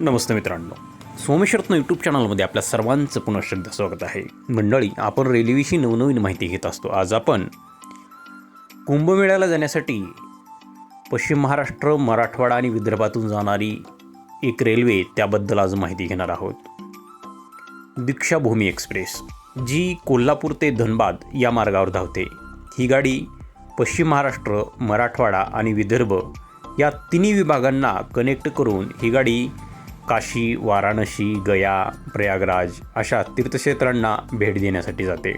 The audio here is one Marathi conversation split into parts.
नमस्ते मित्रांनो. सोमेश्वरत्न यूट्यूब चॅनलमध्ये आपल्या सर्वांचं पुन्हा श्रद्धा स्वागत आहे. मंडळी आपण रेल्वेविषयी नवनवीन माहिती घेत असतो. आज आपण कुंभमेळ्याला जाण्यासाठी पश्चिम महाराष्ट्र मराठवाडा आणि विदर्भातून जाणारी एक रेल्वे त्याबद्दल आज माहिती घेणार आहोत. दीक्षाभूमी एक्सप्रेस जी कोल्हापूर ते धनबाद या मार्गावर धावते. ही गाडी पश्चिम महाराष्ट्र मराठवाडा आणि विदर्भ या तिन्ही विभागांना कनेक्ट करून ही गाडी काशी वाराणसी गया प्रयागराज अशा तीर्थक्षेत्रांना भेट देण्यासाठी जाते.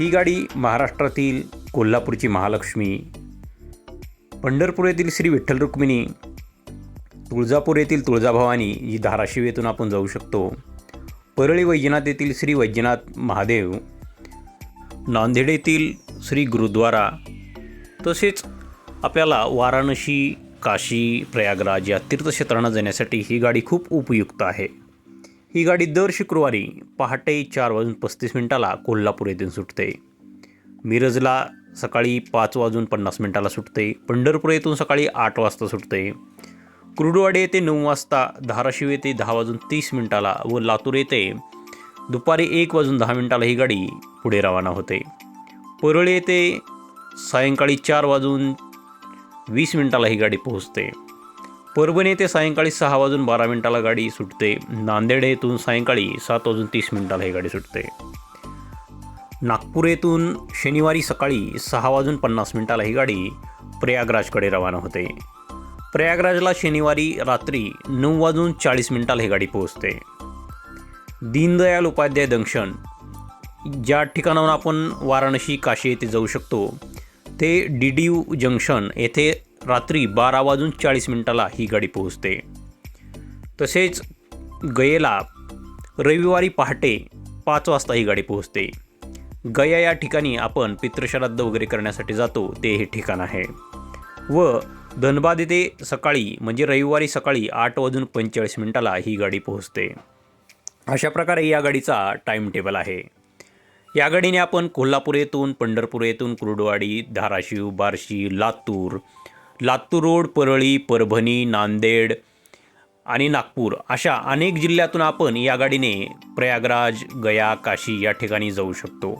ही गाडी महाराष्ट्रातील कोल्हापूरची महालक्ष्मी पंढरपूर येथील श्री विठ्ठल रुक्मिणी तुळजापूर येथील तुळजाभवानी ही धाराशिव येथून आपण जाऊ शकतो परळी वैजनाथ येथील श्री वैजनाथ महादेव नांदेड येथील श्री गुरुद्वारा तसेच आपल्याला वाराणसी काशी प्रयागराज या तीर्थक्षेत्रांना जाण्यासाठी ही गाडी खूप उपयुक्त आहे. ही गाडी दर शुक्रवारी पहाटे चार वाजून पस्तीस मिनिटाला कोल्हापूर येथून सुटते. मिरजला सकाळी पाच वाजून पन्नास मिनिटाला सुटते. पंढरपूर येथून सकाळी आठ वाजता सुटते. कुर्डुवाडी येथे नऊ वाजता धाराशिव येथे दहा वाजून तीस मिनिटाला व लातूर येथे दुपारी एक वाजून दहा मिनिटाला ही गाडी पुढे रवाना होते. परळी येथे सायंकाळी चार वाजून वीस मिनिटाला ही गाडी पोहोचते. परभणी येथे सायंकाळी सहा वाजून बारा मिनिटाला गाडी सुटते. नांदेड येथून सायंकाळी सात वाजून तीस मिनिटाला ही गाडी सुटते. नागपूर येथून शनिवारी सकाळी सहा वाजून पन्नास मिनिटाला ही गाडी प्रयागराजकडे रवाना होते. प्रयागराजला शनिवारी रात्री नऊ वाजून चाळीस मिनिटाला ही गाडी पोहोचते. दीनदयाल उपाध्याय जंक्शन ज्या ठिकाणाहून आपण वाराणसी काशी येथे जाऊ शकतो ते डी डी यू जंक्शन येथे रात्री बारा वाजून चाळीस मिनिटाला ही गाडी पोहोचते. तसेच गयेला रविवारी पहाटे पाच वाजता ही गाडी पोहोचते. गया या ठिकाणी आपण पितृश्राद्ध वगैरे करण्यासाठी जातो ते हे ठिकाण आहे. व धनबाद येथे सकाळी म्हणजे रविवारी सकाळी आठ वाजून पंचेचाळीस मिनिटाला ही गाडी पोहोचते. अशा प्रकारे या गाडीचा टाईम टेबल आहे. या गाडीने आपण कोल्हापूर येथून पंढरपूर येथून कुर्डवाडी धाराशिव बार्शी लातूर लातूर रोड परळी परभणी नांदेड आणि नागपूर अशा अनेक जिल्ह्यातून आपण या गाडीने प्रयागराज गया काशी या ठिकाणी जाऊ शकतो.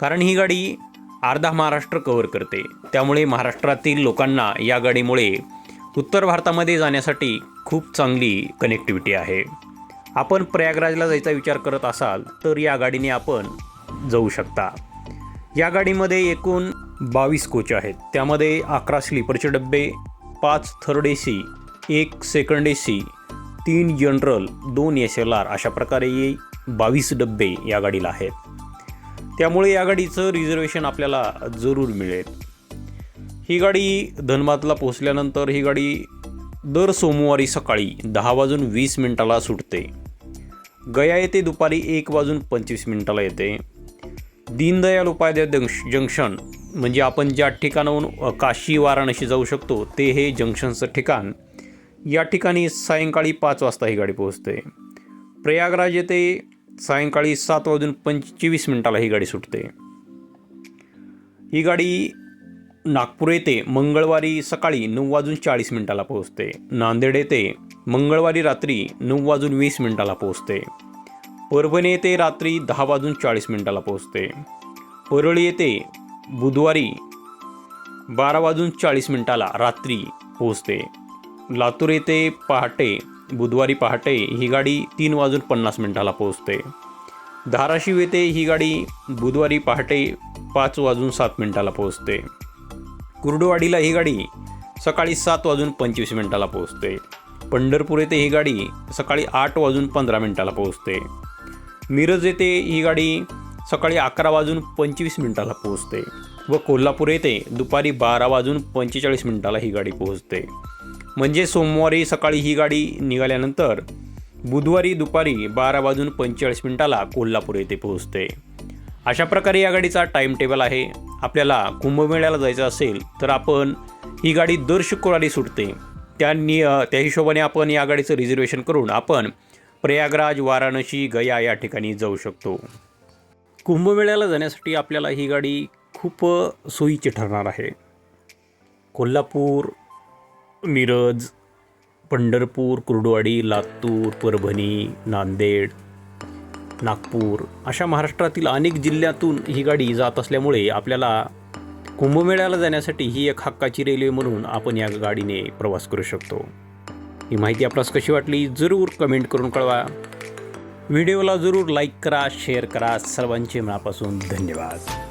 कारण ही गाडी अर्धा महाराष्ट्र कव्हर करते. त्यामुळे महाराष्ट्रातील लोकांना या गाडीमुळे उत्तर भारतामध्ये जाण्यासाठी खूप चांगली कनेक्टिव्हिटी आहे. आपण प्रयागराजला जायचा विचार करत असाल तर या गाडीने आपण जाऊ शकता. या गाडीमध्ये एकूण बावीस कोच आहेत. त्यामध्ये अकरा स्लीपरचे डबे पाच थर्ड ए सी एक सेकंड ए सी तीन जनरल दोन एस एल आर अशा प्रकारे बावीस डबे या गाडीला आहेत. त्यामुळे या गाडीचं रिझर्वेशन आपल्याला जरूर मिळेल. ही गाडी धनबादला पोचल्यानंतर ही गाडी दर सोमवारी सकाळी दहा वाजून वीस मिनिटाला सुटते. गया येथे दुपारी एक वाजून पंचवीस मिनिटाला येते. दीनदयाल उपाध्याय जंक्श जंक्शन म्हणजे आपण ज्या ठिकाणाहून काशी वाराणसी जाऊ शकतो ते हे जंक्शनचं ठिकाण. या ठिकाणी सायंकाळी पाच वाजता ही गाडी पोहोचते. प्रयागराज येथे सायंकाळी सात वाजून पंचवीस मिनिटाला ही गाडी सुटते. ही गाडी नागपूर येथे मंगळवारी सकाळी नऊ वाजून चाळीस मिनिटाला पोहोचते. नांदेड येथे मंगळवारी रात्री नऊ वाजून वीस मिनिटाला पोहोचते. परभणी येथे रात्री दहा वाजून चाळीस मिनिटाला पोहोचते. परळी येथे बुधवारी बारा वाजून चाळीस मिनिटाला रात्री पोहोचते. लातूर येथे पहाटे बुधवारी पहाटे ही गाडी तीन वाजून पन्नास मिनिटाला पोहोचते. धाराशिव येथे ही गाडी बुधवारी पहाटे पाच वाजून सात मिनिटाला पोहोचते. कुर्डुवाडीला ही गाडी सकाळी सात वाजून पंचवीस मिनिटाला पोहोचते. पंढरपूर येथे ही गाडी सकाळी आठ वाजून पंधरा मिनिटाला पोहोचते. मिरज येथे ही गाडी सकाळी अकरा वाजून पंचवीस मिनिटाला पोहोचते व कोल्हापूर येथे दुपारी बारा वाजून पंचेचाळीस मिनिटाला ही गाडी पोहोचते. म्हणजे सोमवारी सकाळी ही गाडी निघाल्यानंतर बुधवारी दुपारी बारा वाजून पंचेचाळीस मिनिटाला कोल्हापूर येथे पोहोचते. अशा प्रकारे या गाडीचा टाईम टेबल आहे. आपल्याला कुंभमेळ्याला जायचं असेल तर आपण ही गाडी दर शुक्रवारी सुटते. त्या नि त्या हिशोबाने आपण या गाडीचं रिझर्वेशन करून आपण प्रयागराज वाराणसी गया या ठिकाणी जाऊ शकतो. कुंभमेळ्याला जाण्यासाठी आपल्याला ही गाडी खूप सोयीची ठरणार आहे. कोल्हापूर मिरज पंढरपूर कुर्डुवाडी लातूर परभणी नांदेड नागपूर अशा महाराष्ट्रातील अनेक जिल्ह्यातून ही गाडी जात असल्यामुळे आपल्याला कुंभमेळ्याला जाण्यासाठी ही एक हक्काची रेल्वे म्हणून आपण या गाडीने प्रवास करू शकतो. ही माहिती आपणास कशी वाटली जरूर कमेंट करून कळवा. व्हिडिओला जरूर लाईक करा शेअर करा. सर्वांचे मनापासून धन्यवाद.